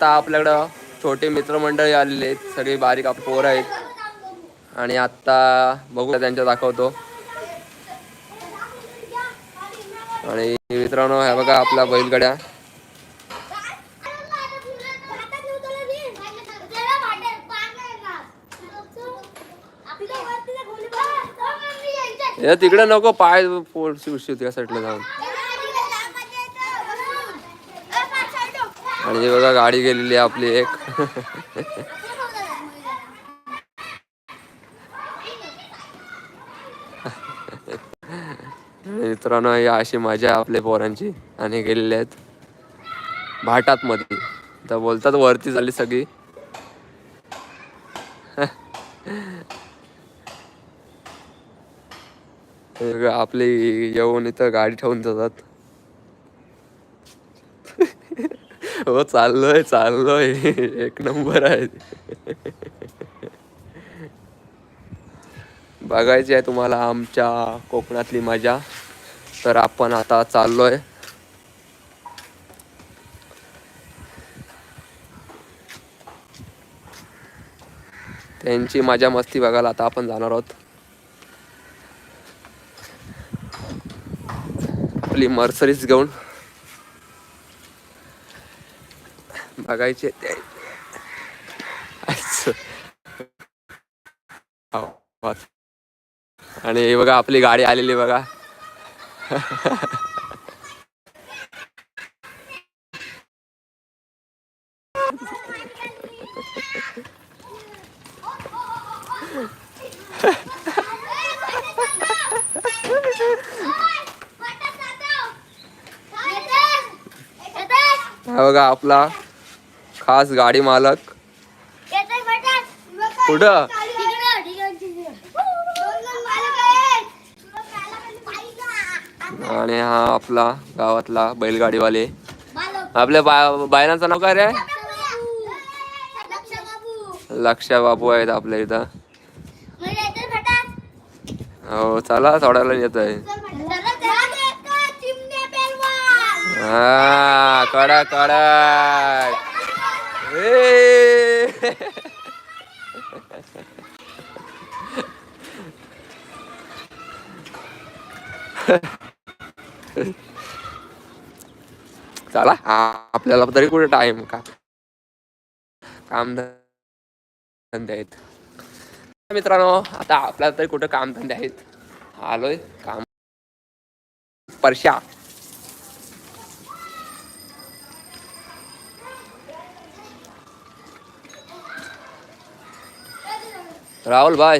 आता आपल्याकडं छोटे मित्रमंडळी आलेले आहेत. सगळे बारीक पोरं आहेत. आणि आता बघू त्यांच्या दाखवतो. आणि मित्रांनो ह्या बघा आपला बैलगड्या. हे तिकडे नको पाय पोट शिवशिव त्या साईडला जाऊन. आणि हे बघा गाडी गेलेली आहे आपली एक. मित्रांनो ही अशी मजा आहे आपल्या पोरांची. आणि गेलेले आहेत भाटात मध्ये तर बोलतात वरती झाली सगळी. आपली येऊन इथं गाडी ठेवून जातात. हो चाललोय चाललोय. एक नंबर आहे. बघायची आहे तुम्हाला आमच्या कोकणातली मजा. तर आपण आता चाललोय. त्यांची मजा मस्ती बघायला आता आपण जाणार आहोत. आपली मर्सरीज घेऊन. बघायचे ते. आणि हे बघा आपली गाडी आलेली बघा. हा बघा आपला खास गाडी मालक. कुठं? आणि हा आपला गावातला बैलगाडीवाले. आपल्या बा बायलांचं नाव काय रे? लक्षा बाबू आहेत आपल्या इथं. हो चला सोडायला येत आहे हा कडा कडा चला आपल्याला तरी कुठे टाइम का? काम धंदे आहेत मित्रांनो आता आपल्याला तरी कुठे काम धंदे आहेत? आलोय काम. परशा राहुल भाई।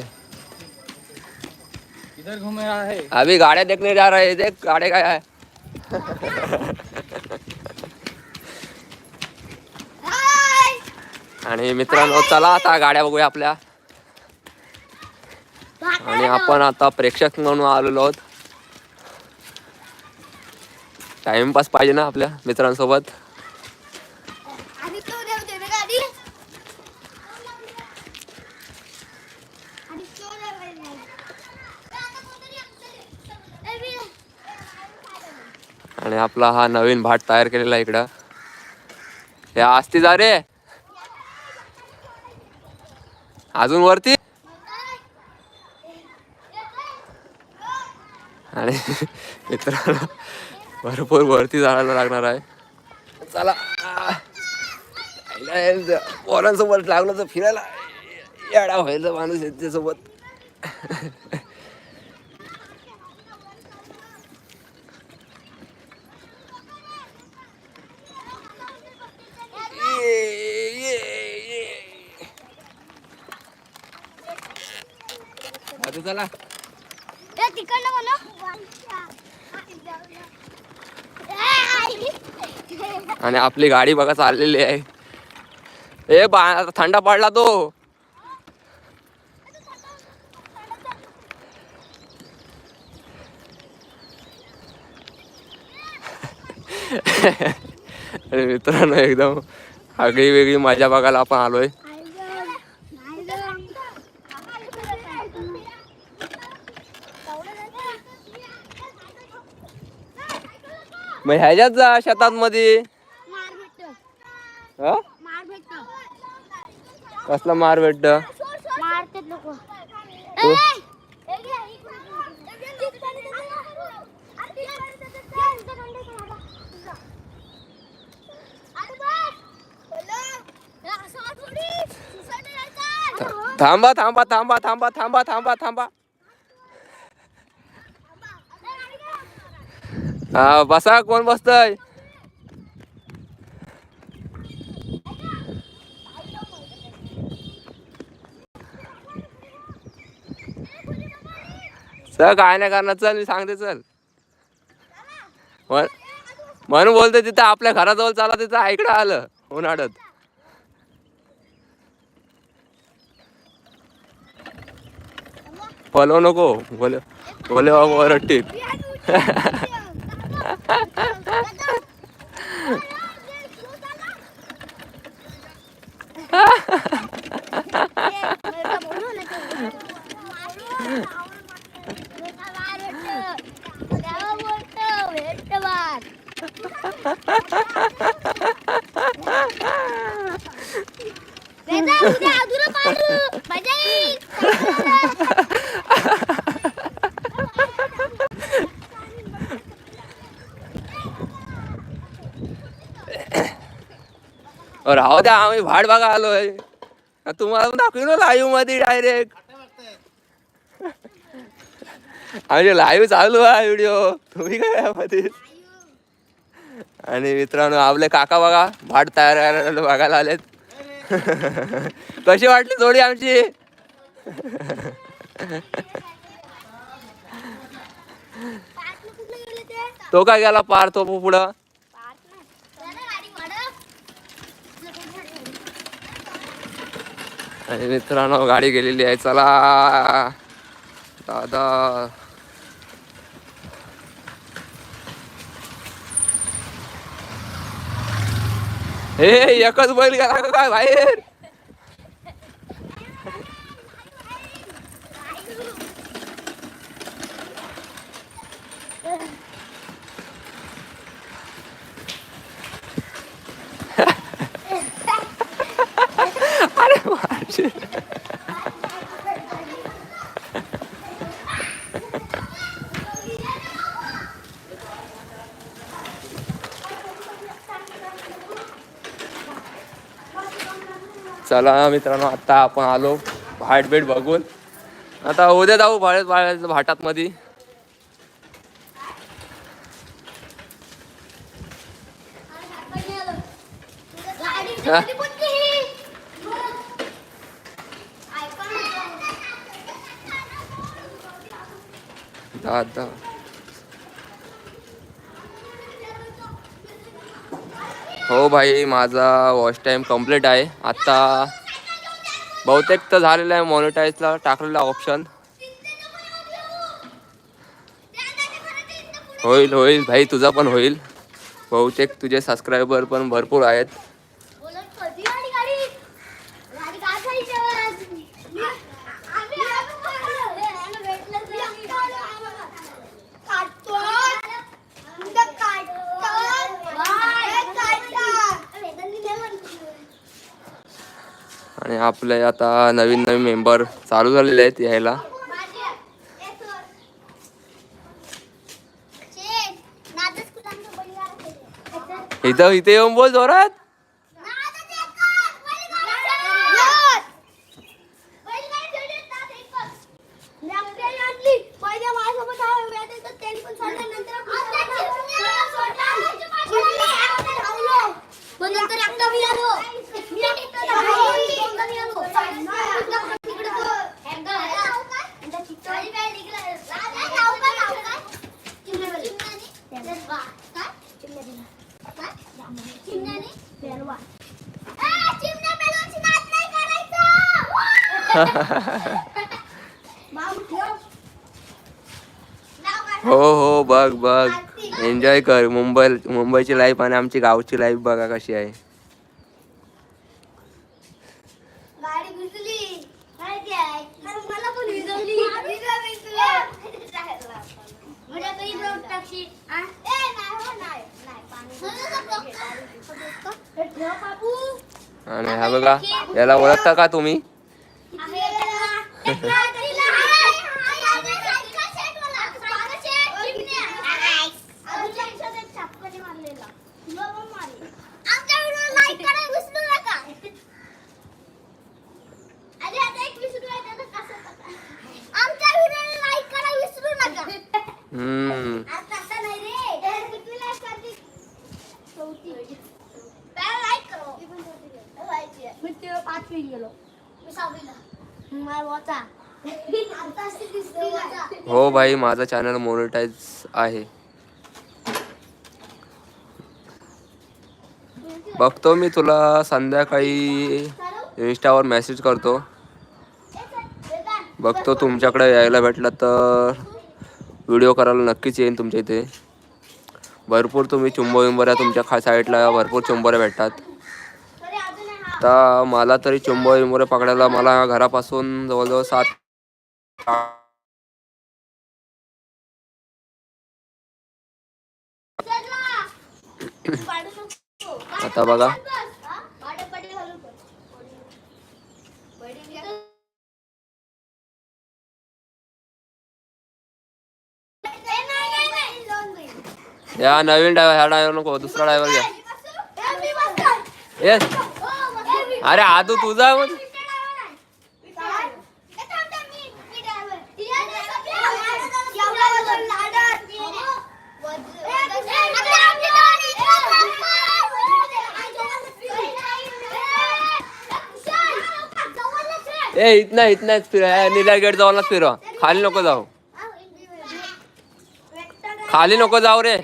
इधर घूमे रहा है। अभी गाड़ियाँ देखने जा रहे हैं देख गाड़ी का है। आणि मित्रांनो चला आता गाड्या बघूया आपल्या. आणि आपण आता प्रेक्षक म्हणून आलेलो आहोत. टाइमपास पाहिजे ना आपल्या मित्रांसोबत? आपला हा नवीन भाट तयार केलेला इकडं. हे असती जा रे. अजून वरती? आणि मित्रांनो भरपूर वरती जायला लागणार आहे. चला. पोरांसोबत लागलं तर फिरायला. येडा व्हायचं माणूस याच्यासोबत ये, ये, ये. आता चला. आणि आपली गाडी बघा चाललेली आहे. ए बा थंडा पडला तो. मित्रांनो एकदम आगळी वेगळी मजा बघायला आपण आलोय. मग ह्याच्यात जा शेतात मध्ये हा? कसला मार भेटत थांबा थांबा थांबा थांबा थांबा थांबा थांबा हा बसा कोण बसतय? चल काय नाही करणार चल मी सांगते चल. म्हणून बोलते तिथं आपल्या घराजवळ चाला तिथं ऐकडं आलं उन्हाळ्यात फॉलो नको बोले बोले बाबा Ha ha ha ha! राहू द्या आम्ही भाड बघा आलोय. तुम्हाला पण दाखवून लाईव्हमध्ये डायरेक्ट आमचे लाईव्ह चालू आहे व्हिडिओ तुम्ही काय यामध्ये? आणि मित्रांनो आपले काका बघा भाट तयार करायला बघायला आलेत. कशी वाटली जोडी आमची? तो काय गेला पार तो पुढं. आणि मित्रांनो गाडी गेलेली आहे. चला. दादा. हे एकच बैल गेला का काय बाहेर? चला मित्रांनो आता आपण आलो भाट बेट बघून. आता उद्या जाऊ भाड्यात भाड्यात भाटात मध्ये दादा हो भाई माझा वॉच टाईम कंप्लीट आहे. आत्ता बहुतेक तर झालेलं आहे मॉनिटाईजला टाकलेला ऑप्शन होईल होईल भाई तुझा पण होईल. बहुतेक तुझे सबस्क्रायबर पण भरपूर आहेत. आपले आता नवीन नवीन मेंबर चालू झालेले आहेत यायला. इथं इथे येऊन बोल जोरात. हो हो बघ बघ. एन्जॉय कर. मुंबई मुंबईची लाईफ आणि आमची गावची लाईफ बघा कशी आहे. गाडी घुसली. माहिती आहे. अरे मला पण विजवली. काही रोड टाकशी आ? ए नाही हो आणि हा बघा. याला ओळखता का तुम्ही? हम्म. पाच मिनिट गेलो. मी सहावीला. हो भाई माझा चॅनल मोनिटाईज आहे. बघतो मी तुला संध्याकाळी इंस्टावर मेसेज करतो. बघतो तुमच्याकडे यायला भेटलं तर. व्हिडिओ करायला नक्कीच येईन तुमच्या इथे. भरपूर तुम्ही चुंबो विंबऱ्या तुमच्या खा साईडला भरपूर चुंबऱ्या भेटतात. आता मला तरी चुंबो विंबोरे पकडायला मला घरापासून जवळजवळ सात. आता बघा. या नवीन ड्रायव्हर ह्या ड्रायव्हर नको दुसरा ड्रायव्हर घ्या. येस. अरे आदू तुझा ए इतना इतना इतनाच फिरा निलागेट जाऊनच फिरवा. खाली नको जाऊ. खाली नको जाऊ रे.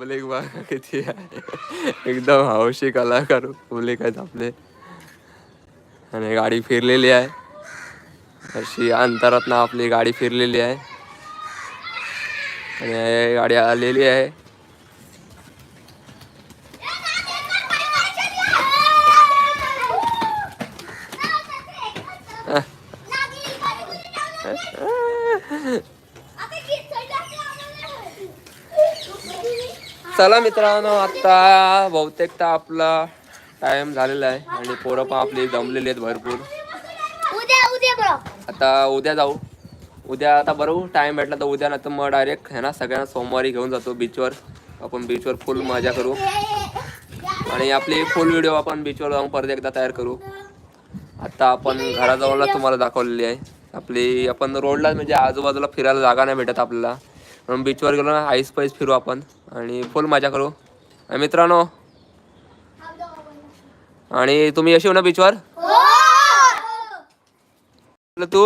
पब्लिक बघा किती आहे. एकदम हौशी कलाकार पब्लिक आहेत आपले. आणि गाडी फिरलेली आहे. अशी अंतरात ना आपली गाडी फिरलेली आहे. आणि गाडी आलेली आहे. चला मित्रांनो आता बहुतेक तर आपला टाइम झालेला आहे आणि पोरं पण आपली जमलेली आहेत भरपूर. उद्या उद्या बरो आता उद्या जाऊ. उद्या आता बरोबर टाइम भेटला तर उद्या नाही तर मग डायरेक्ट आहे ना सगळ्यांना सोमवारी घेऊन जातो बीचवर आपण बीचवर फुल मजा करू. आणि आपली फुल व्हिडिओ आपण बीचवर जाऊन परत एकदा तयार करू. आता आपण घराजवळला तुम्हाला दाखवलेली आहे. आपली आपण रोडला म्हणजे आजूबाजूला फिरायला जागा नाही भेटत आपल्याला. बीचवर गेलो ना आईस पाईस फिरू आपण. आणि फुल मजा करू. आणि मित्रांनो आणि तुम्ही येशील ना बीचवर तू.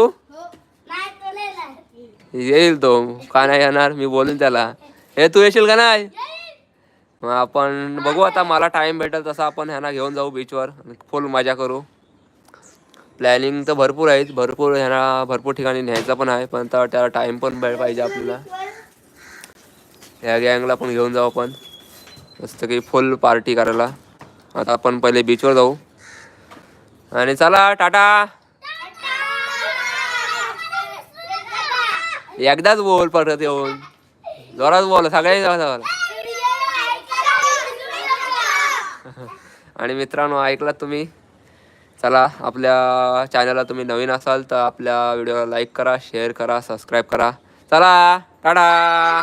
येईल तो. का नाही येणार? मी बोलून त्याला. हे तू येशील का नाही? मग आपण बघू आता मला टाइम भेटेल तसा आपण ह्यांना घेऊन जाऊ बीचवर फुल मजा करू. प्लॅनिंग तर भरपूर आहेत. भरपूर ह्यांना भरपूर ठिकाणी न्यायचं पण आहे. पण तर त्याला टाइम पण भेट पाहिजे आपल्याला. ह्या गँगला पण घेऊन जाऊ आपण. मस्त की फुल पार्टी करायला. आता आपण पहिले बीचवर जाऊ. आणि चला टाटा! एकदाच बोल परत येऊन. जोरात बोल सगळ्या आणि मित्रांनो ऐकलात तुम्ही? चला आपल्या चॅनलला तुम्ही नवीन असाल तर आपल्या व्हिडिओला लाईक करा शेअर करा सबस्क्राईब करा. चला टाटा!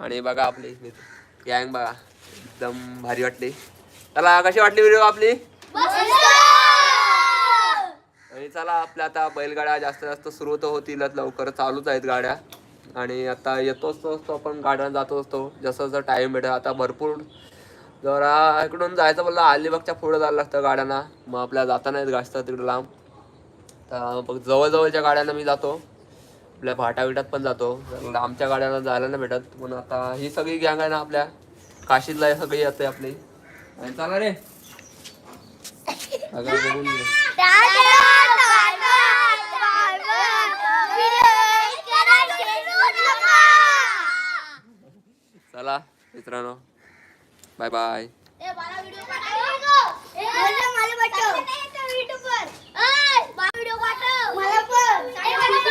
आणि बघा आपली गँग बघा. एकदम भारी वाटली. चला कशी वाटली व्हिडिओ आपली? आणि चला आपल्या आता बैलगाड्या जास्त जास्त सुरू तर होतीलच. लवकर चालूच आहेत गाड्या. आणि आता येतोच असतो आपण गाड्यानं जातो असतो. जसं जसं टाईम भेटेल आता भरपूर जरा इकडून जायचं बोललं अलिबागच्या पुढे जायला लागतं गाड्यांना. मग आपल्याला जाता नाहीत जास्त तिकडे लांब. तर मग जवळजवळच्या गाड्यांना मी जातो. आपल्या भाटा विटात पण जातो. आमच्या गाड्याला जायला नाही भेटत. म्हणून आता ही सगळी गँग आहे ना आपल्या. काशीतला सगळी येते आपली. आणि चला रे. चला मित्रांनो. बाय बाय मला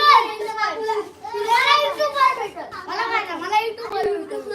मला मला युट्यूब